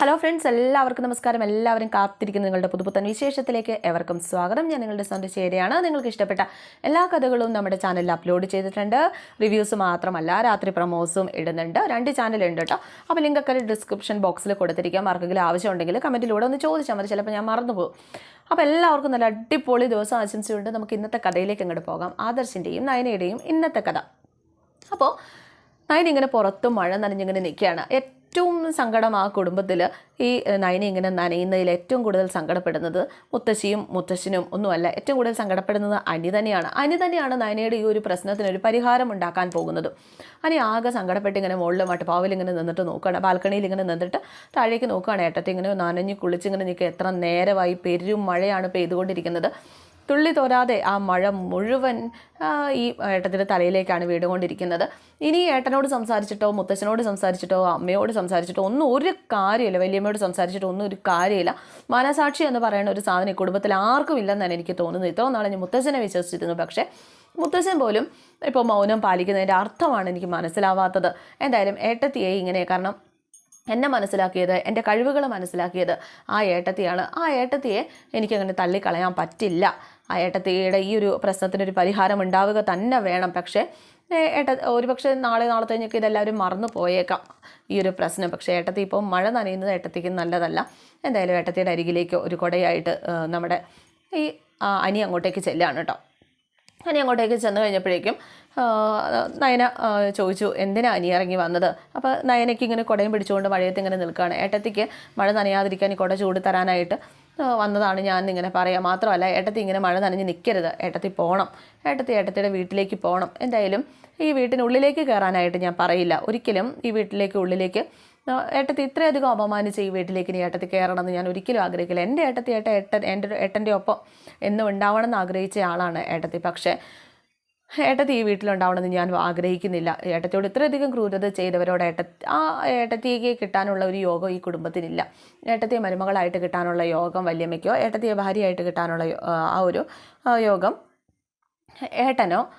Hello friends എല്ലാവർക്കും നമസ്കാരം. എല്ലാവരും കാത്തിരിക്കുന്ന നിങ്ങളുടെ പുതുപുത്തൻ വിശേഷത്തിലേക്ക് എവർക്കും സ്വാഗതം. ഞാൻ നിങ്ങളുടെ സ്വന്തം ചേരിയാണ്. നിങ്ങൾക്ക് ഇഷ്ടപ്പെട്ട എല്ലാ കഥകളും നമ്മുടെ ചാനലിൽ അപ്ലോഡ് ചെയ്തിട്ടുണ്ട്. റിവ്യൂസ് മാത്രമല്ല രാത്രി പ്രൊമോസും ഇടുന്നുണ്ട്. രണ്ട് ചാനലുണ്ട് കേട്ടോ. അപ്പോൾ ലിങ്കൊക്കെ ഡിസ്ക്രിപ്ഷൻ ബോക്സിൽ കൊടുത്തിരിക്കാം. ആർക്കെങ്കിലും ആവശ്യമുണ്ടെങ്കിൽ കമന്റിലൂടെ ഒന്ന് ചോദിച്ചാൽ മതി. ചിലപ്പോൾ ഞാൻ മറന്നുപോകും അപ്പോൾ എല്ലാവർക്കും നല്ല അടിപൊളി ദിവസം ആശംസയുണ്ട്. നമുക്ക് ഇന്നത്തെ കഥയിലേക്ക് അങ്ങോട്ട് പോകാം. ആദർശിന്റെയും നയനയുടെയും ഇന്നത്തെ കഥ. അപ്പോൾ നയന ഇങ്ങനെ പുറത്ത് മഴ നനഞ്ഞിങ്ങനെ നിൽക്കുകയാണ്. ഏറ്റവും സങ്കടം ആ കുടുംബത്തിൽ ഈ നയന ഇങ്ങനെ നനയുന്നതിൽ ഏറ്റവും കൂടുതൽ സങ്കടപ്പെടുന്നത് മുത്തശ്ശിയും മുത്തശ്ശനും ഒന്നുമല്ല. ഏറ്റവും കൂടുതൽ സങ്കടപ്പെടുന്നത് അനി തന്നെയാണ്. അനി തന്നെയാണ് നയനയുടെ ഈ ഒരു പ്രശ്നത്തിന് ഒരു പരിഹാരം ഉണ്ടാക്കാൻ പോകുന്നത്. അനി ആകെ സങ്കടപ്പെട്ട് ഇങ്ങനെ മുകളിൽ മട്ടുപാവിൽ ഇങ്ങനെ നിന്നിട്ട് നോക്കുകയാണ് ബാൽക്കണിയിൽ ഇങ്ങനെ നിന്നിട്ട് താഴേക്ക് നോക്കുകയാണ് ഏട്ടത്തി ഇങ്ങനെ നനഞ്ഞ് കുളിച്ച് ഇങ്ങനെ നിൽക്കുക. എത്ര നേരമായി പെരും മഴയാണ് പെയ്തുകൊണ്ടിരിക്കുന്നത്. തുള്ളി തോരാതെ ആ മഴ മുഴുവൻ ഈ ഏട്ടത്തിന്റെ തലയിലേക്കാണ് വീടുകൊണ്ടിരിക്കുന്നത് ഇനി ഏട്ടനോട് സംസാരിച്ചിട്ടോ മുത്തച്ഛനോട് സംസാരിച്ചിട്ടോ അമ്മയോട് സംസാരിച്ചിട്ടോ ഒന്നും ഒരു കാര്യമില്ല വലിയമ്മയോട് സംസാരിച്ചിട്ടോ ഒന്നും ഒരു കാര്യമില്ല. മനസാക്ഷി എന്ന് പറയുന്ന ഒരു സാധനം കുടുംബത്തിൽ ആർക്കും ഇല്ലെന്നാണ് എനിക്ക് തോന്നുന്നത്. ഇത്രയും നാളെ ഞാൻ മുത്തച്ഛനെ വിശ്വസിച്ചിരുന്നു. പക്ഷേ മുത്തച്ഛൻ പോലും ഇപ്പോൾ മൗനം പാലിക്കുന്നതിന്റെ അർത്ഥമാണ് എനിക്ക് മനസ്സിലാവാത്തത്. എന്തായാലും ഏട്ടത്തിയെ ഇങ്ങനെ കാരണം എന്നെ മനസ്സിലാക്കിയത് എന്റെ കഴിവുകൾ മനസ്സിലാക്കിയത് ആ ഏട്ടത്തിയാണ്. ആ ഏട്ടത്തിയെ എനിക്കങ്ങനെ തള്ളിക്കളയാൻ പറ്റില്ല. ആ ഏട്ടത്തിയുടെ ഈ ഒരു പ്രശ്നത്തിനൊരു പരിഹാരം ഉണ്ടാവുക തന്നെ വേണം. പക്ഷേ ഏട്ട ഒരു പക്ഷേ നാളെ നാളെ കഴിഞ്ഞൊക്കെ ഇതെല്ലാവരും മറന്നു പോയേക്കാം ഈ ഒരു പ്രശ്നം. പക്ഷേ ഏട്ടത്തി ഇപ്പോൾ മഴ നനയുന്നത് ഏട്ടത്തിക്ക് നല്ലതല്ല. എന്തായാലും ഏട്ടത്തിയുടെ അരികിലേക്ക് ഒരു കുടയായിട്ട് നമ്മുടെ ഈ അനി അങ്ങോട്ടേക്ക് ചെല്ലാണ് കേട്ടോ. അനി അങ്ങോട്ടേക്ക് ചെന്ന് കഴിഞ്ഞപ്പോഴേക്കും നയന ചോദിച്ചു എന്തിനാ അനി ഇറങ്ങി വന്നത്? അപ്പോൾ നയനയ്ക്ക് ഇങ്ങനെ കുടയും പിടിച്ചുകൊണ്ട് മഴയത്ത് ഇങ്ങനെ നിൽക്കുകയാണ്. ഏട്ടത്തിക്ക് മഴ നനയാതിരിക്കാൻ കുട ചൂട് തരാനായിട്ട് വന്നതാണ് ഞാൻ ഇങ്ങനെ പറയാം. മാത്രമല്ല ഏട്ടത്തി ഇങ്ങനെ മഴ നനഞ്ഞ് നിൽക്കരുത് ഏട്ടത്തി പോകണം ഏട്ടത്തി ഏട്ടത്തിയുടെ വീട്ടിലേക്ക് പോകണം എന്തായാലും ഈ വീട്ടിനുള്ളിലേക്ക് കയറാനായിട്ട് ഞാൻ പറയില്ല. ഒരിക്കലും ഈ വീട്ടിലേക്ക് ഉള്ളിലേക്ക് ഏട്ടത്തി ഇത്രയധികം അപമാനിച്ച് ഈ വീട്ടിലേക്ക് ഇനി ഏട്ടത്തി കയറണമെന്ന് ഞാൻ ഒരിക്കലും ആഗ്രഹിക്കില്ല. എന്റെ ഏട്ടത്തി ഏട്ട ഏട്ടൻ എന്റെ ഏട്ടന്റെ ഒപ്പം എന്നും ഉണ്ടാവണമെന്ന് ആഗ്രഹിച്ച ആളാണ് ഏട്ടത്തി. പക്ഷേ ഏട്ടത്തി ഈ വീട്ടിലുണ്ടാവണമെന്ന് ഞാൻ ആഗ്രഹിക്കുന്നില്ല. ഏട്ടത്തിയോട് ഇത്രയധികം ക്രൂരത ചെയ്തവരോട് ഏട്ട ആ ഏട്ടത്തിക്ക് കിട്ടാനുള്ള ഒരു യോഗം ഈ കുടുംബത്തിനില്ല. ഏട്ടത്തിയെ മരുമകളായിട്ട് കിട്ടാനുള്ള യോഗം വല്യമ്മയ്ക്കോ ഏട്ടത്തിയെ ഭാര്യയായിട്ട് കിട്ടാനുള്ള ആ ഒരു യോഗം ഏട്ടനോ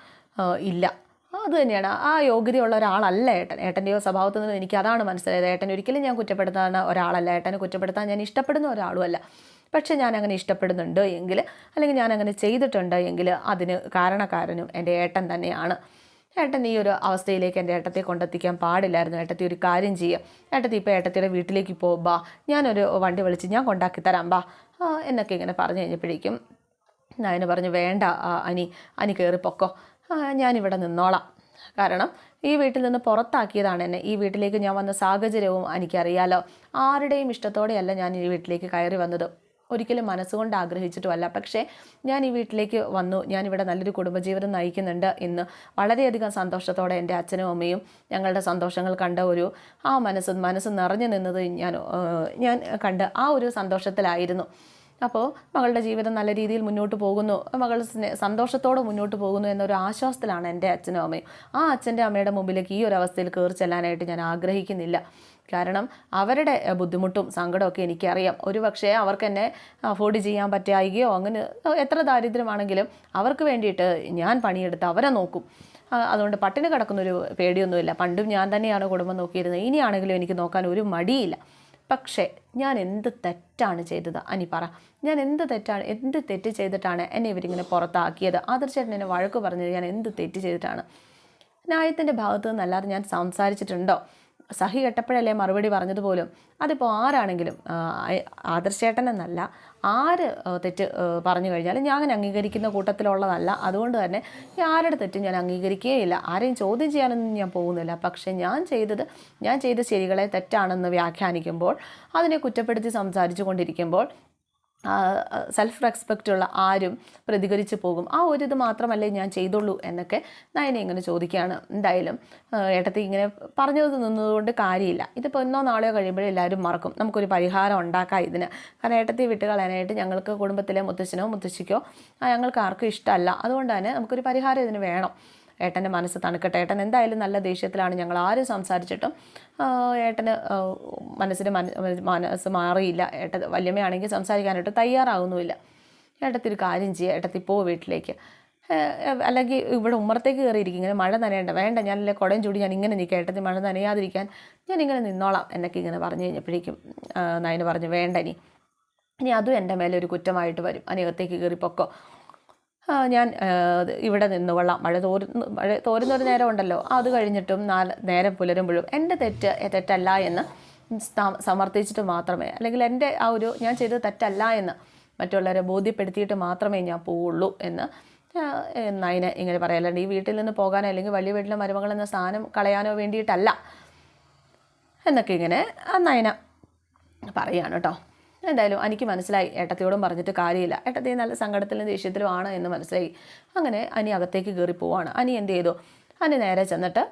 ഇല്ല. അത് തന്നെയാണ്. ആ യോഗ്യതയുള്ള ഒരാളല്ല ഏട്ടൻ. ഏട്ടന്റെയോ സ്വഭാവത്തിൽ നിന്ന് എനിക്ക് അതാണ് മനസ്സിലായത്. ഏട്ടൻ ഒരിക്കലും ഞാൻ കുറ്റപ്പെടുത്താൻ ഒരാളല്ല. ഏട്ടനെ കുറ്റപ്പെടുത്താൻ ഞാൻ ഇഷ്ടപ്പെടുന്ന ഒരാളുമല്ല പക്ഷേ ഞാൻ അങ്ങനെ ഇഷ്ടപ്പെടുന്നുണ്ട് എങ്കിൽ അല്ലെങ്കിൽ ഞാൻ അങ്ങനെ ചെയ്തിട്ടുണ്ട് എങ്കിൽ അതിന് കാരണക്കാരനും എന്റെ ഏട്ടൻ തന്നെയാണ്. ഏട്ടൻ ഈ ഒരു അവസ്ഥയിലേക്ക് എന്റെ ഏട്ടത്തെ കൊണ്ടെത്തിക്കാൻ പാടില്ലായിരുന്നു. ഏട്ടത്തി ഒരു കാര്യം ചെയ്യുക ഏട്ടത്തി ഇപ്പോൾ ഏട്ടത്തിയുടെ വീട്ടിലേക്ക് പോ ബാ. ഞാനൊരു വണ്ടി വിളിച്ച് ഞാൻ കൊണ്ടാക്കി തരാം ബാ. എന്നൊക്കെ ഇങ്ങനെ പറഞ്ഞു കഴിഞ്ഞപ്പോഴേക്കും ഞാൻ പറഞ്ഞു വേണ്ട അനി അനി കയറി പൊക്കോ. ആ, ഞാനിവിടെ നിന്നോളാം. കാരണം ഈ വീട്ടിൽ നിന്ന് പുറത്താക്കിയതാണ് എന്നെ. ഈ വീട്ടിലേക്ക് ഞാൻ വന്ന സാഹചര്യവും എനിക്കറിയാലോ. ആരുടെയും ഇഷ്ടത്തോടെയല്ല ഞാൻ ഈ വീട്ടിലേക്ക് കയറി വന്നത്. ഒരിക്കലും മനസ്സുകൊണ്ട് ആഗ്രഹിച്ചിട്ടുമല്ല. പക്ഷേ ഞാൻ ഈ വീട്ടിലേക്ക് വന്നു. ഞാനിവിടെ നല്ലൊരു കുടുംബജീവിതം നയിക്കുന്നുണ്ട് എന്ന് വളരെയധികം സന്തോഷത്തോടെ എന്റെ അച്ഛനും അമ്മയും ഞങ്ങളുടെ സന്തോഷങ്ങൾ കണ്ട ഒരു ആ മനസ്സ് മനസ്സ് നിറഞ്ഞു നിന്നത് ഞാൻ ഞാൻ കണ്ട് ആ ഒരു സന്തോഷത്തിലായിരുന്നു. അപ്പോൾ മകളുടെ ജീവിതം നല്ല രീതിയിൽ മുന്നോട്ട് പോകുന്നു. മകൾ സ്നേ- സന്തോഷത്തോടെ മുന്നോട്ട് പോകുന്നു എന്നൊരു ആശ്വാസത്തിലാണ് എന്റെ അച്ഛനും അമ്മയും. ആ അച്ഛന്റെ അമ്മയുടെ മുമ്പിലേക്ക് ഈ ഒരു അവസ്ഥയിൽ കയറി ചെല്ലാനായിട്ട് ഞാൻ ആഗ്രഹിക്കുന്നില്ല. കാരണം അവരുടെ ബുദ്ധിമുട്ടും സങ്കടമൊക്കെ എനിക്കറിയാം. ഒരു പക്ഷേ അവർക്ക് എന്നെ അഫോർഡ് ചെയ്യാൻ പറ്റായികയോ അങ്ങനെ എത്ര ദാരിദ്ര്യമാണെങ്കിലും അവർക്ക് വേണ്ടിയിട്ട് ഞാൻ പണിയെടുത്ത് അവരെ നോക്കും. അതുകൊണ്ട് പട്ടിണി കിടക്കുന്നൊരു പേടിയൊന്നുമില്ല. പണ്ടും ഞാൻ തന്നെയാണ് കുടുംബം നോക്കിയിരുന്നത്. ഇനിയാണെങ്കിലും എനിക്ക് നോക്കാൻ ഒരു മടിയില്ല. പക്ഷേ ഞാൻ എന്ത് തെറ്റാണ് ചെയ്തത്? അനി പറ. ഞാൻ എന്ത് തെറ്റാണ് എന്ത് തെറ്റ് ചെയ്തിട്ടാണ് എന്നെ ഇവരിങ്ങനെ പുറത്താക്കിയത്? ആദർശേട്ടൻ എന്നെ വഴക്ക് പറഞ്ഞത് ഞാൻ എന്ത് തെറ്റ് ചെയ്തിട്ടാണ്? ന്യായത്തിന്റെ ഭാഗത്തു നിന്നല്ലാതെ ഞാൻ സംസാരിച്ചിട്ടുണ്ടോ? സഹി കെട്ടപ്പോഴല്ലേ മറുപടി പറഞ്ഞതുപോലും? അതിപ്പോൾ ആരാണെങ്കിലും ആദർശേട്ടൻ എന്നല്ല ആര് തെറ്റ് പറഞ്ഞു കഴിഞ്ഞാലും ഞാൻ അംഗീകരിക്കുന്ന കൂട്ടത്തിലുള്ളതല്ല. അതുകൊണ്ട് തന്നെ ആരുടെ തെറ്റും ഞാൻ അംഗീകരിക്കുകയില്ല ആരെയും ചോദ്യം ചെയ്യാനൊന്നും ഞാൻ പോകുന്നില്ല. പക്ഷേ ഞാൻ ചെയ്തത് ഞാൻ ചെയ്ത ശരികളെ തെറ്റാണെന്ന് വ്യാഖ്യാനിക്കുമ്പോൾ അതിനെ കുറ്റപ്പെടുത്തി സംസാരിച്ചു കൊണ്ടിരിക്കുമ്പോൾ സെൽഫ് റെസ്പെക്റ്റ് ഉള്ള ആരും പ്രതികരിച്ചു പോകും. ആ ഒരു ഇത് മാത്രമല്ലേ ഞാൻ ചെയ്തുള്ളൂ എന്നൊക്കെ നയനെ ഇങ്ങനെ ചോദിക്കുകയാണ്. എന്തായാലും ഏട്ടത്തി ഇങ്ങനെ പറഞ്ഞത് നിന്നതുകൊണ്ട് കാര്യമില്ല. ഇതിപ്പോൾ ഒന്നോ നാളെയോ കഴിയുമ്പോഴേ എല്ലാവരും മറക്കും. നമുക്കൊരു പരിഹാരം ഉണ്ടാക്കാം ഇതിന്. കാരണം ഏട്ടത്തി വിട്ട് കളയാനായിട്ട് ഞങ്ങൾക്ക് കുടുംബത്തിലെ മുത്തശ്ശനോ മുത്തശ്ശിക്കോ ഞങ്ങൾക്ക് ആർക്കും ഇഷ്ടമല്ല. അതുകൊണ്ട് തന്നെ നമുക്കൊരു പരിഹാരം ഇതിന് വേണം. ഏട്ടന്റെ മനസ്സ് തണുക്കട്ടെ. ഏട്ടൻ എന്തായാലും നല്ല ദേഷ്യത്തിലാണ്. ഞങ്ങൾ ആരും സംസാരിച്ചിട്ടും ഏട്ടന് മനസ്സിന് മനസ്സ് മാറിയില്ല. ഏട്ട വല്യമ്മയാണെങ്കിൽ സംസാരിക്കാനായിട്ട് തയ്യാറാവുന്നുമില്ല. ഏട്ടത്തി ഒരു കാര്യം ചെയ്യുക ഏട്ടത്തി പോ വീട്ടിലേക്ക്. അല്ലെങ്കിൽ ഇവിടെ ഉമ്മറത്തേക്ക് കയറിയിരിക്കും. ഇങ്ങനെ മഴ നനയേണ്ട. വേണ്ട ഞാനല്ലേ കുടയും ചൂടി ഞാൻ ഇങ്ങനെ നിൽക്കുക ഏട്ടത്തി മഴ നനയാതിരിക്കാൻ ഞാൻ ഇങ്ങനെ നിന്നോളാം എന്നൊക്കെ ഇങ്ങനെ പറഞ്ഞു കഴിഞ്ഞപ്പോഴേക്കും നയന് പറഞ്ഞു വേണ്ട ഇനി. ഇനി അതും എന്റെ മേലെ ഒരു കുറ്റമായിട്ട് വരും. അനികത്തേക്ക് കയറി പൊക്കോ. ആ, ഞാൻ ഇവിടെ നിന്നുകൊള്ളാം മഴ തോരുന്ന മഴ തോരുന്നൊരു നേരം ഉണ്ടല്ലോ അത് കഴിഞ്ഞിട്ടും നാല് നേരം പുലരുമ്പോഴും എന്റെ തെറ്റ് തെറ്റല്ല എന്ന് സമർത്ഥിച്ചിട്ട് മാത്രമേ അല്ലെങ്കിൽ എന്റെ ആ ഒരു ഞാൻ ചെയ്തത് തെറ്റല്ല എന്ന് മറ്റുള്ളവരെ ബോധ്യപ്പെടുത്തിയിട്ട് മാത്രമേ ഞാൻ പോവുള്ളൂ എന്ന് ആ, ഇങ്ങനെ പറയാനുണ്ട് ഈ വീട്ടിൽ നിന്ന് പോകാനോ അല്ലെങ്കിൽ വലിയ വീട്ടിലെ മരുമകൾ എന്ന സ്ഥാനം കളയാനോ വേണ്ടിയിട്ടല്ല എന്നൊക്കെ ഇങ്ങനെ ആ നയന പറയാണ് കേട്ടോ എന്തായാലും എനിക്ക് മനസ്സിലായി. ഏട്ടത്തിയോടും പറഞ്ഞിട്ട് കാര്യമില്ല. ഏട്ടത്തി നല്ല സങ്കടത്തിലും ദേഷ്യത്തിലും ആണ് എന്ന് മനസ്സിലായി. അങ്ങനെ അനി അകത്തേക്ക് കയറി പോവാണ്. അനി എന്ത് ചെയ്തു? അനി നേരെ ചെന്നിട്ട്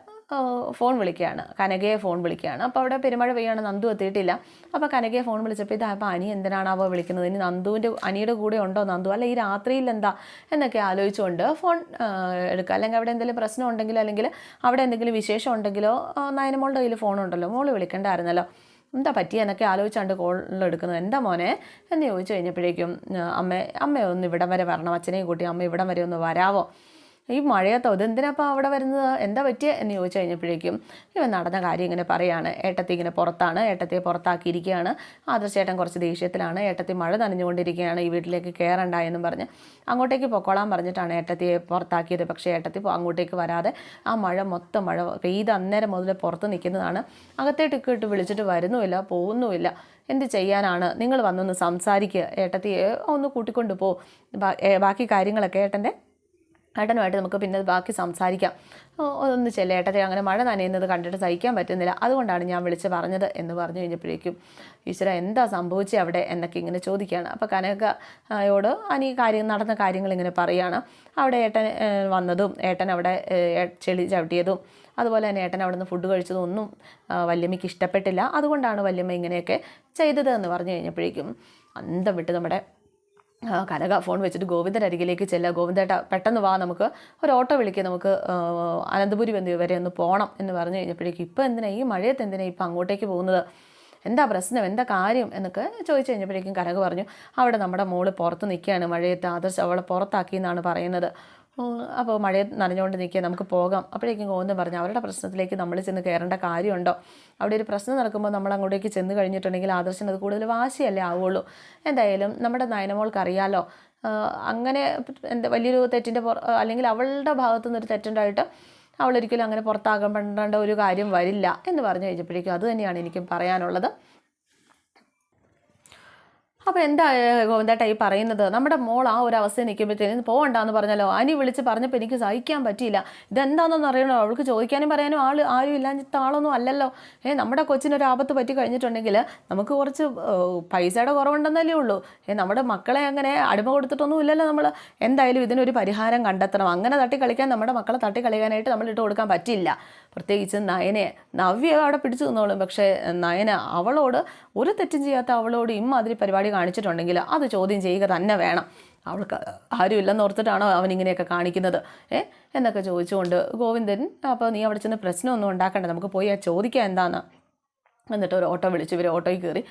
ഫോൺ വിളിക്കുകയാണ്. കനകയെ ഫോൺ വിളിക്കുകയാണ്. അപ്പോൾ അവിടെ പെരുമഴ പെയ്യാണ് നന്ദു എത്തിയിട്ടില്ല. അപ്പോൾ കനകയെ ഫോൺ വിളിച്ചപ്പോൾ ഇത് അപ്പോൾ അനി എന്തിനാണാവോ വിളിക്കുന്നത്? ഇനി നന്ദുവിന്റെ അനിയുടെ കൂടെ ഉണ്ടോ നന്ദു? അല്ല ഈ രാത്രിയിൽ എന്താ? എന്നൊക്കെ ആലോചിച്ചുകൊണ്ട് ഫോൺ എടുക്കുക. അല്ലെങ്കിൽ അവിടെ എന്തെങ്കിലും പ്രശ്നം ഉണ്ടെങ്കിലോ അല്ലെങ്കിൽ അവിടെ എന്തെങ്കിലും വിശേഷം ഉണ്ടെങ്കിലോ നയനമോളുടെ കയ്യിൽ ഫോണുണ്ടല്ലോ മോൾ വിളിക്കണ്ടായിരുന്നല്ലോ. എന്താ പറ്റിയെന്നൊക്കെ ആലോചിച്ചാണ്ട് കോളിൽ എടുക്കുന്നത്. എന്താ മോനെ? എന്ന് ചോദിച്ചു കഴിഞ്ഞപ്പോഴേക്കും അമ്മ അമ്മ ഒന്ന് ഇവിടം വരെ വരണം. അച്ഛനെയും കൂട്ടി അമ്മ ഇവിടം വരെ ഒന്ന് വരാവോ? ഈ മഴയത്തോ? ഇതെന്തിനാപ്പോൾ അവിടെ വരുന്നത്? എന്താ പറ്റിയ? എന്ന് ചോദിച്ചു കഴിഞ്ഞപ്പോഴേക്കും ഇവൻ നടന്ന കാര്യം ഇങ്ങനെ പറയാണ്. ഏട്ടത്തി ഇങ്ങനെ പുറത്താണ്. ഏട്ടത്തിയെ പുറത്താക്കിയിരിക്കുകയാണ്. ആദർശേട്ടൻ കുറച്ച് ദേഷ്യത്തിലാണ്. ഏട്ടത്തി മഴ നനഞ്ഞുകൊണ്ടിരിക്കുകയാണ്. ഈ വീട്ടിലേക്ക് കയറണ്ട എന്നും പറഞ്ഞ് അങ്ങോട്ടേക്ക് പൊക്കോളാൻ പറഞ്ഞിട്ടാണ് ഏട്ടത്തിയെ പുറത്താക്കിയത്. പക്ഷേ ഏട്ടത്തി അങ്ങോട്ടേക്ക് വരാതെ ആ മഴ മൊത്തം മഴ പെയ്ത് അന്നേരം മുതൽ പുറത്ത് നിൽക്കുന്നതാണ്. അകത്തേക്ക് ഇട്ട് വിളിച്ചിട്ട് വരുന്നുമില്ല പോകുന്നുമില്ല. എന്ത് ചെയ്യാനാണ്? നിങ്ങൾ വന്നൊന്ന് സംസാരിക്കുക ഏട്ടത്തിയെ ഒന്ന് കൂട്ടിക്കൊണ്ട് പോ. ബാക്കി കാര്യങ്ങളൊക്കെ ഏട്ടന്റെ ഏട്ടനുമായിട്ട് നമുക്ക് പിന്നെ ബാക്കി സംസാരിക്കാം. ഒന്ന് ചെല്ല ഏട്ടത്തെ അങ്ങനെ മഴ നനയുന്നത് കണ്ടിട്ട് സഹിക്കാൻ പറ്റുന്നില്ല. അതുകൊണ്ടാണ് ഞാൻ വിളിച്ച് പറഞ്ഞത് എന്ന് പറഞ്ഞു കഴിഞ്ഞപ്പോഴേക്കും ഈശ്വര എന്താ സംഭവിച്ചത് അവിടെ? എന്നൊക്കെ ഇങ്ങനെ ചോദിക്കുകയാണ്. അപ്പോൾ കനകയോട് അനി കാര്യം നടന്ന കാര്യങ്ങൾ ഇങ്ങനെ പറയുകയാണ് അവിടെ ഏട്ടൻ വന്നതും ഏട്ടൻ അവിടെ ചെളി ചവിട്ടിയതും അതുപോലെ തന്നെ ഏട്ടൻ അവിടെ നിന്ന് ഫുഡ് കഴിച്ചതും ഒന്നും വല്യമ്മയ്ക്ക് ഇഷ്ടപ്പെട്ടില്ല. അതുകൊണ്ടാണ് വല്യമ്മ ഇങ്ങനെയൊക്കെ ചെയ്തത് എന്ന് പറഞ്ഞു കഴിഞ്ഞപ്പോഴേക്കും അന്തം വിട്ട് നമ്മുടെ കനക ഫോൺ വെച്ചിട്ട് ഗോവിന്ദന്റെ അരികിലേക്ക് ചെല്ലുക ഗോവിന്ദേട്ട പെട്ടെന്ന് വാ നമുക്ക്. ഒരു ഓട്ടോ വിളിക്കുക നമുക്ക് അനന്തപുരി വന്ന് വരെ ഒന്ന് പോകണം എന്ന് പറഞ്ഞു കഴിഞ്ഞപ്പോഴേക്കും ഇപ്പം എന്തിനാ ഈ മഴയത്ത് എന്തിനാ ഇപ്പം അങ്ങോട്ടേക്ക് പോകുന്നത്? എന്താ പ്രശ്നം? എന്താ കാര്യം? എന്നൊക്കെ ചോദിച്ചു കഴിഞ്ഞപ്പോഴേക്കും കനക പറഞ്ഞു അവിടെ നമ്മുടെ മോൾ പുറത്ത് നിൽക്കുകയാണ് മഴയത്ത്. ആദർശ് അവളെ പുറത്താക്കി എന്നാണ് പറയുന്നത്. അപ്പോൾ മഴ നനഞ്ഞുകൊണ്ട് നിൽക്കുക നമുക്ക് പോകാം. അപ്പോഴേക്കും ഗോവിന്ദൻ പറഞ്ഞു അവരുടെ പ്രശ്നത്തിലേക്ക് നമ്മൾ ചെന്ന് കയറേണ്ട കാര്യമുണ്ടോ? അവിടെ ഒരു പ്രശ്നം നടക്കുമ്പോൾ നമ്മൾ അങ്ങോട്ടേക്ക് ചെന്ന് കഴിഞ്ഞിട്ടുണ്ടെങ്കിൽ ആദർശന് അത് കൂടുതൽ വാശിയല്ലേ ആവുള്ളൂ. എന്തായാലും നമ്മുടെ നയനമോൾക്ക് അറിയാലോ. അങ്ങനെ എന്താ വലിയൊരു തെറ്റിന്റെ അല്ലെങ്കിൽ അവളുടെ ഭാഗത്തു നിന്നൊരു തെറ്റുണ്ടായിട്ട് അവളൊരിക്കലും അങ്ങനെ പുറത്താകപ്പെടേണ്ട ഒരു കാര്യം വരില്ല എന്ന് പറഞ്ഞു കഴിഞ്ഞപ്പോഴേക്കും അത് തന്നെയാണ് എനിക്കും പറയാനുള്ളത്. അപ്പോൾ എന്താ ഗോവിന്ദേട്ട ഈ പറയുന്നത്? നമ്മുടെ മോൾ ആ ഒരു അവസ്ഥയിൽ നിൽക്കുമ്പോഴത്തേനും പോകണ്ടെന്ന് പറഞ്ഞല്ലോ. അനി വിളിച്ച് പറഞ്ഞപ്പോൾ എനിക്ക് സഹിക്കാൻ പറ്റിയില്ല. ഇതെന്താണെന്ന് അറിയണോ? അവൾക്ക് ചോദിക്കാനും പറയാനും ആൾ ആരും ഇല്ലാഞ്ഞിട്ട് ആളൊന്നും അല്ലല്ലോ. ഏ നമ്മുടെ കൊച്ചിനൊരു ആപത്ത് പറ്റി കഴിഞ്ഞിട്ടുണ്ടെങ്കിൽ നമുക്ക് കുറച്ച് പൈസയുടെ കുറവുണ്ടെന്നല്ലേ ഉള്ളൂ. ഏ നമ്മുടെ മക്കളെ അങ്ങനെ അടിമ കൊടുത്തിട്ടൊന്നും ഇല്ലല്ലോ നമ്മൾ എന്തായാലും ഇതിനൊരു പരിഹാരം കണ്ടെത്തണം. അങ്ങനെ തട്ടി കളിക്കാൻ നമ്മുടെ മക്കളെ തട്ടി ഇട്ട് കൊടുക്കാൻ പറ്റില്ല പ്രത്യേകിച്ച് നയനെ നവ്യ അവിടെ പിടിച്ചു നിന്നോളും. പക്ഷേ നയന അവളോട് ഒരു തെറ്റും ചെയ്യാത്ത അവളോട് ഇമ്മാതിരി പരിപാടി കാണിച്ചിട്ടുണ്ടെങ്കിൽ അത് ചോദ്യം ചെയ്യുക തന്നെ വേണം. അവൾക്ക് ആരും ഇല്ലെന്ന് ഓർത്തിട്ടാണോ അവൻ ഇങ്ങനെയൊക്കെ കാണിക്കുന്നത്? ഏ? എന്നൊക്കെ ചോദിച്ചുകൊണ്ട് ഗോവിന്ദൻ അപ്പോൾ നീ അവിടെ ചെന്ന് പ്രശ്നമൊന്നും ഉണ്ടാക്കണ്ട. നമുക്ക് പോയി ആ ചോദിക്കാം എന്താന്ന്? എന്നിട്ട് ഒരു ഓട്ടോ വിളിച്ചു. ഇവർ ഓട്ടോയിൽ കയറി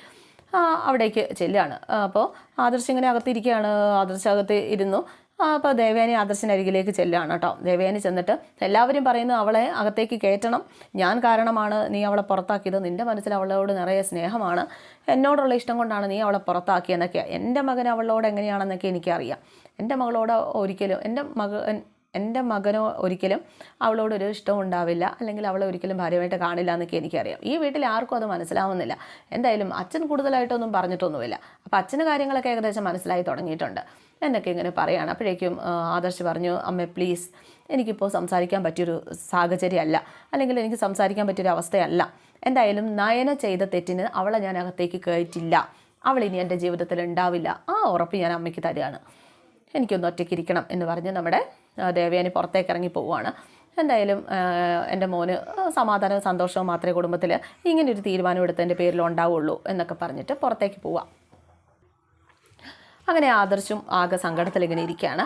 അവിടേക്ക് ചെല്ലുകയാണ് അപ്പോൾ ആദർശ് ഇങ്ങനെ അകത്തിരിക്കുകയാണ്. ആദർശ് അകത്ത് ഇരുന്നു. അപ്പോൾ ദേവേനി ആദർശനരികിലേക്ക് ചെല്ലുകയാണ് കേട്ടോ. ദേവേനി ചെന്നിട്ട് എല്ലാവരും പറയുന്നു അവളെ അകത്തേക്ക് കയറ്റണം. ഞാൻ കാരണമാണ് നീ അവളെ പുറത്താക്കിയത്. നിന്റെ മനസ്സിൽ അവളോട് നിറയെ സ്നേഹമാണ്. എന്നോടുള്ള ഇഷ്ടം കൊണ്ടാണ് നീ അവളെ പുറത്താക്കിയെന്നൊക്കെയാണ് എന്റെ മകൻ അവളോട് എങ്ങനെയാണെന്നൊക്കെ എനിക്കറിയാം. എന്റെ മകളോട് ഒരിക്കലും എന്റെ മകൻ എന്റെ മകനോ ഒരിക്കലും അവളോടൊരു ഇഷ്ടം ഉണ്ടാവില്ല. അല്ലെങ്കിൽ അവളെ ഒരിക്കലും ഭാര്യമായിട്ട് കാണില്ല എന്നൊക്കെ എനിക്കറിയാം. ഈ വീട്ടിൽ ആർക്കും അത് മനസ്സിലാവുന്നില്ല. എന്തായാലും അച്ഛൻ കൂടുതലായിട്ടൊന്നും പറഞ്ഞിട്ടൊന്നുമില്ല. അപ്പോൾ അച്ഛന് കാര്യങ്ങളൊക്കെ ഏകദേശം മനസ്സിലായി തുടങ്ങിയിട്ടുണ്ട്. എന്നൊക്കെ ഇങ്ങനെ പറയുകയാണ് അപ്പോഴേക്കും ആദർശ് പറഞ്ഞു അമ്മ പ്ലീസ് എനിക്കിപ്പോൾ സംസാരിക്കാൻ പറ്റിയൊരു സാഹചര്യമല്ല. അല്ലെങ്കിൽ എനിക്ക് സംസാരിക്കാൻ പറ്റിയൊരു അവസ്ഥയല്ല. എന്തായാലും നയന ചെയ്ത തെറ്റിന് അവളെ ഞാൻ അകത്തേക്ക് കയറ്റില്ല. അവൾ ഇനി എന്റെ ജീവിതത്തിൽ ഉണ്ടാവില്ല. ആ ഉറപ്പ് ഞാൻ അമ്മയ്ക്ക് തരികയാണ്. എനിക്കൊന്ന് ഒറ്റയ്ക്ക് ഇരിക്കണം എന്ന് പറഞ്ഞ് നമ്മുടെ ദേവയാനി പുറത്തേക്ക് ഇറങ്ങി പോവുകയാണ്. എന്തായാലും എന്റെ മോന് സമാധാനവും സന്തോഷവും മാത്രമേ കുടുംബത്തിൽ ഇങ്ങനെ ഒരു തീരുമാനം എടുത്തതിന്റെ പേരിൽ ഉണ്ടാവുള്ളൂ എന്നൊക്കെ പറഞ്ഞിട്ട് പുറത്തേക്ക് പോവാം അങ്ങനെ ആദർശും ആകെ സങ്കടത്തിൽ ഇങ്ങനെ ഇരിക്കുകയാണ്.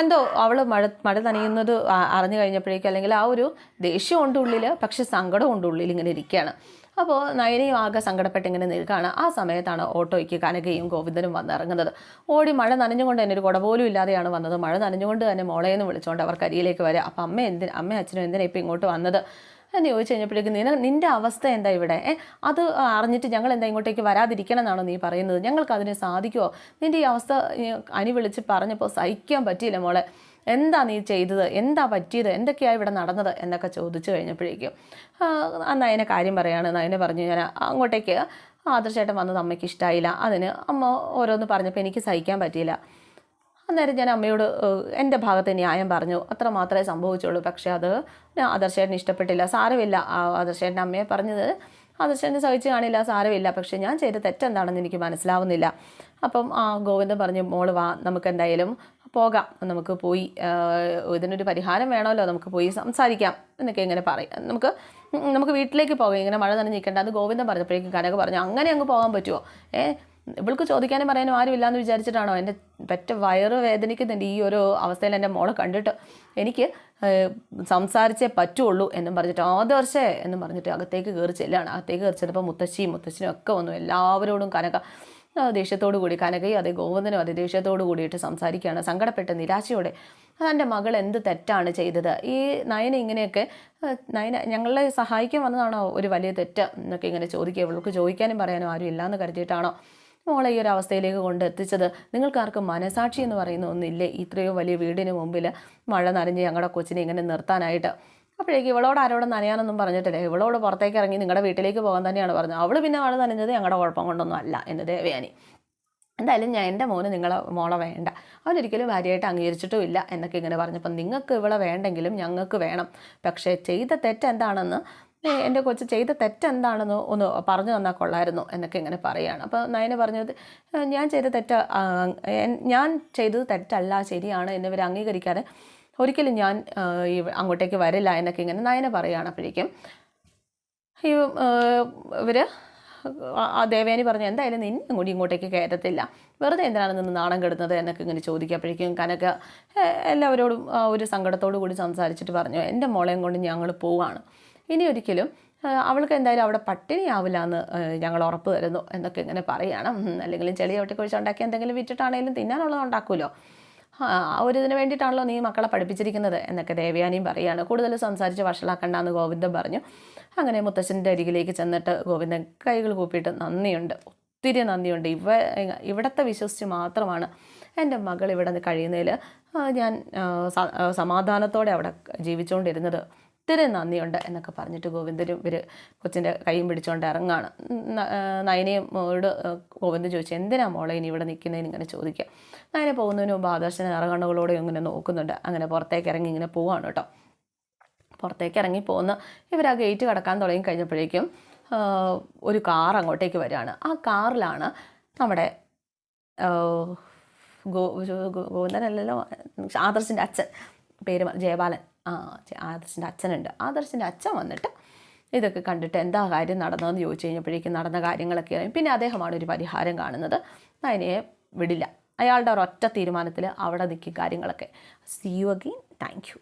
എന്തോ അവൾ മഴ മഴ നനയുന്നത് അറിഞ്ഞു കഴിഞ്ഞപ്പോഴേക്കും അല്ലെങ്കിൽ ആ ഒരു ദേഷ്യം ഉണ്ട് ഉള്ളിൽ പക്ഷെ സങ്കടം ഉള്ളിൽ ഇങ്ങനെ ഇരിക്കുകയാണ്. അപ്പോൾ നയനയും ആകെ സങ്കടപ്പെട്ട് ഇങ്ങനെ നിൽക്കുകയാണ് ആ സമയത്താണ് ഓട്ടോയ്ക്ക് കനകയും ഗോവിന്ദനും വന്നിറങ്ങുന്നത്. ഓടി മഴ നനഞ്ഞുകൊണ്ട് തന്നെ ഒരു കുട പോലും ഇല്ലാതെയാണ് വന്നത്. മഴ നനഞ്ഞുകൊണ്ട് തന്നെ മോളേന്ന് വിളിച്ചുകൊണ്ട് അവർ കരിയിലേക്ക് വരെ അപ്പം അമ്മ എന്തിന് അമ്മ അച്ഛനും എന്തിനാണ് ഇപ്പം ഇങ്ങോട്ട് വന്നത്? എന്ന് ചോദിച്ചു കഴിഞ്ഞപ്പോഴേക്കും നിന നിന്റെ അവസ്ഥ എന്താ ഇവിടെ? അത് അറിഞ്ഞിട്ട് ഞങ്ങൾ എന്താ ഇങ്ങോട്ടേക്ക് വരാതിരിക്കണം എന്നാണോ നീ പറയുന്നത്? ഞങ്ങൾക്ക് അതിന് സാധിക്കുമോ നിന്റെ ഈ അവസ്ഥ അനി വിളിച്ച് പറഞ്ഞപ്പോൾ സഹിക്കാൻ പറ്റിയില്ല മോളെ. എന്താ നീ ചെയ്തത്? എന്താ പറ്റിയത്? എന്തൊക്കെയാണ് ഇവിടെ നടന്നത്? എന്നൊക്കെ ചോദിച്ചു കഴിഞ്ഞപ്പോഴേക്കും ആ, അതിനെ കാര്യം കാര്യം പറയാണ്. അതിനെ പറഞ്ഞു ഞാൻ അങ്ങോട്ടേക്ക് ആദർശേട്ടൻ വന്നത് അമ്മയ്ക്ക് ഇഷ്ടമായില്ല അതിന് അമ്മ ഓരോന്ന് പറഞ്ഞപ്പോൾ എനിക്ക് സഹിക്കാൻ പറ്റിയില്ല. അന്നേരം ഞാൻ അമ്മയോട് എന്റെ ഭാഗത്ത് ന്യായം പറഞ്ഞു. അത്ര മാത്രമേ സംഭവിച്ചുള്ളൂ. പക്ഷേ അത് ആദർശേട്ടന് ഇഷ്ടപ്പെട്ടില്ല. സാരമില്ല. ആദർശേട്ടൻ അമ്മയെ പറഞ്ഞത് ആദർശേട്ടന് സഹിച്ച് കാണില്ല സാരമില്ല. പക്ഷേ ഞാൻ ചെയ്ത തെറ്റെന്താണെന്ന് എനിക്ക് മനസ്സിലാവുന്നില്ല. അപ്പം ആ ഗോവിന്ദൻ പറഞ്ഞു മോൾ വാ നമുക്ക് എന്തായാലും പോകാം. നമുക്ക് പോയി ഇതിനൊരു പരിഹാരം വേണമല്ലോ. നമുക്ക് പോയി സംസാരിക്കാം. എന്നൊക്കെ ഇങ്ങനെ പറയും. നമുക്ക് നമുക്ക് വീട്ടിലേക്ക് പോകാം. ഇങ്ങനെ മഴ നനഞ്ഞ് നിൽക്കേണ്ട. അത് ഗോവിന്ദൻ പറഞ്ഞപ്പോഴേക്കും കനക പറഞ്ഞു അങ്ങനെ അങ്ങ് പോകാൻ പറ്റുമോ? ഏ ഇവൾക്ക് ചോദിക്കാനും പറയാനും ആരും ഇല്ലാന്ന് വിചാരിച്ചിട്ടാണോ? എന്റെ പറ്റ വയറ് വേദനിക്കുന്നുണ്ട് ഈ ഒരു അവസ്ഥയിൽ എന്റെ മോളെ കണ്ടിട്ട്. എനിക്ക് സംസാരിച്ചേ പറ്റുള്ളൂ എന്നും പറഞ്ഞിട്ട് ആദർശേ എന്നും പറഞ്ഞിട്ട് അകത്തേക്ക് കയറി ചെല്ലാണ്. അകത്തേക്ക് കയറി ചെന്നപ്പോൾ മുത്തശ്ശിയും മുത്തശ്ശിനും ഒക്കെ വന്നു. എല്ലാവരോടും കനക ദേഷ്യത്തോടു കൂടി കനകയും അതേ ഗോവിന്ദനും അതേ ദേഷ്യത്തോടു കൂടിയിട്ട് സംസാരിക്കുകയാണ്. സങ്കടപ്പെട്ട നിരാശയോടെ എന്റെ മകൾ എന്ത് തെറ്റാണ് ചെയ്തത്? ഈ നയന ഇങ്ങനെയൊക്കെ നയന ഞങ്ങളെ സഹായിക്കാൻ വന്നതാണോ ഒരു വലിയ തെറ്റ്? എന്നൊക്കെ ഇങ്ങനെ ചോദിക്കുക ഇവൾക്ക് ചോദിക്കാനും പറയാനും ആരും ഇല്ലയെന്ന് കരുതിയിട്ടാണോ? മോളെ ഈ ഒരു അവസ്ഥയിലേക്ക് കൊണ്ട് എത്തിച്ചത് നിങ്ങൾക്കാർക്കും മനസാക്ഷി എന്ന് പറയുന്ന ഒന്നില്ലേ? ഇത്രയോ വലിയ വീടിന് മുമ്പിൽ മഴ നനഞ്ഞ് ഞങ്ങളുടെ കൊച്ചിനെ ഇങ്ങനെ നിർത്താനായിട്ട്. അപ്പോഴേക്ക് ഇവളോട് ആരോടും നനയാനൊന്നും പറഞ്ഞിട്ടില്ല. ഇവളോട് പുറത്തേക്ക് ഇറങ്ങി നിങ്ങളുടെ വീട്ടിലേക്ക് പോകാൻ തന്നെയാണ് പറഞ്ഞത്. അവൾ പിന്നെ മഴ നനഞ്ഞത് ഞങ്ങളുടെ കുഴപ്പം കൊണ്ടൊന്നും അല്ല എന്ന് ദേവയാനി. എന്തായാലും ഞാൻ എന്റെ മോന് നിങ്ങളെ മോളെ വേണ്ട. അവനൊരിക്കലും ഭാര്യയായിട്ട് അംഗീകരിച്ചിട്ടും ഇല്ല എന്നൊക്കെ ഇങ്ങനെ പറഞ്ഞപ്പം നിങ്ങൾക്ക് ഇവളെ വേണ്ടെങ്കിലും ഞങ്ങൾക്ക് വേണം. പക്ഷേ ചെയ്ത തെറ്റ് എന്താണെന്ന് ഏ, എന്റെ കൊച്ച് ചെയ്ത തെറ്റെന്താണെന്ന് ഒന്ന് പറഞ്ഞു തന്നാൽ കൊള്ളായിരുന്നു എന്നൊക്കെ ഇങ്ങനെ പറയുകയാണ് അപ്പോൾ നയന പറഞ്ഞത് ഞാൻ ചെയ്ത തെറ്റ് ഞാൻ ചെയ്തത് തെറ്റല്ല ശരിയാണ് എന്നിവർ അംഗീകരിക്കാതെ ഒരിക്കലും ഞാൻ അങ്ങോട്ടേക്ക് വരില്ല എന്നൊക്കെ ഇങ്ങനെ നയന പറയുകയാണ് അപ്പോഴേക്കും ഈ ഇവർ ആ ദേവേനി പറഞ്ഞു എന്തായാലും നിന്നെ കൂടി ഇങ്ങോട്ടേക്ക് കയറ്റത്തില്ല. വെറുതെ എന്തിനാണ് നിന്ന് നാണം കെടുന്നത്? എന്നൊക്കെ ഇങ്ങനെ ചോദിക്കപ്പോഴേക്കും കനക എല്ലാവരോടും ഒരു സങ്കടത്തോടു കൂടി സംസാരിച്ചിട്ട് പറഞ്ഞു എന്റെ മോളെയും കൊണ്ട് ഞങ്ങൾ പോവാണ് ഇനി ഒരിക്കലും അവൾക്ക് എന്തായാലും അവിടെ പട്ടിണിയാവില്ല എന്ന് ഞങ്ങൾ ഉറപ്പ് തരുന്നു എന്നൊക്കെ ഇങ്ങനെ പറയുകയാണ് അല്ലെങ്കിൽ ചെളി ഒട്ടിക്കുഴിച്ച് ഉണ്ടാക്കി എന്തെങ്കിലും വിറ്റിട്ടാണെങ്കിലും തിന്നാനുള്ളത് ഉണ്ടാക്കുമല്ലോ. ആ ഒരു ഇതിന് വേണ്ടിയിട്ടാണല്ലോ നീ മക്കളെ പഠിപ്പിച്ചിരിക്കുന്നത് എന്നൊക്കെ ദേവയാനിയും പറയുകയാണ് കൂടുതൽ സംസാരിച്ച് വഷളാക്കണ്ടെന്ന് ഗോവിന്ദൻ പറഞ്ഞു. അങ്ങനെ മുത്തച്ഛന്റെ അരികിലേക്ക് ചെന്നിട്ട് ഗോവിന്ദൻ കൈകൾ കൂപ്പിയിട്ട് നന്ദിയുണ്ട് ഒത്തിരി നന്ദിയുണ്ട്. ഇവ ഇവിടത്തെ വിശ്വസിച്ച് മാത്രമാണ് എന്റെ മകൾ ഇവിടെ കഴിയുന്നതിൽ ഞാൻ സമാധാനത്തോടെ അവിടെ ജീവിച്ചുകൊണ്ടിരുന്നത്. ഒത്തിരി നന്ദിയുണ്ട് എന്നൊക്കെ പറഞ്ഞിട്ട് ഗോവിന്ദനും ഇവർ കൊച്ചിന്റെ കൈയും പിടിച്ചുകൊണ്ട് ഇറങ്ങാണ്. നയനയും മോളോട് ഗോവിന്ദൻ ചോദിച്ചു എന്തിനാ മോളെ ഇനി ഇവിടെ നിൽക്കുന്നതിന് ഇങ്ങനെ ചോദിക്കുക നയന പോകുന്നതിന് മുമ്പ് ആദർശന നിറകണ്ണുകളോടെ ഇങ്ങനെ നോക്കുന്നുണ്ട്. അങ്ങനെ പുറത്തേക്ക് ഇറങ്ങി ഇങ്ങനെ പോവാണ് കേട്ടോ. പുറത്തേക്ക് ഇറങ്ങി പോകുന്ന ഇവർ ആ ഗേറ്റ് കടക്കാൻ തുടങ്ങി കഴിഞ്ഞപ്പോഴേക്കും ഒരു കാർ അങ്ങോട്ടേക്ക് വരികയാണ് ആ കാറിലാണ് നമ്മുടെ ഗോ ഗോവിന്ദനല്ലല്ലോ ആദർശിന്റെ അച്ഛൻ പേര് ജയബാലൻ. ആ ആദർശിന്റെ അച്ഛനുണ്ട്. ആദർശിന്റെ അച്ഛൻ വന്നിട്ട് ഇതൊക്കെ കണ്ടിട്ട് എന്താ കാര്യം നടന്നതെന്ന് ചോദിച്ചു കഴിഞ്ഞപ്പോഴേക്കും നടന്ന കാര്യങ്ങളൊക്കെ അറിയും പിന്നെ അദ്ദേഹമാണ് ഒരു പരിഹാരം കാണുന്നത്. അതിനെ വിടില്ല. അയാളുടെ ഒരൊറ്റ തീരുമാനത്തിൽ അവിടെ നിൽക്കും കാര്യങ്ങളൊക്കെ. See you again thank you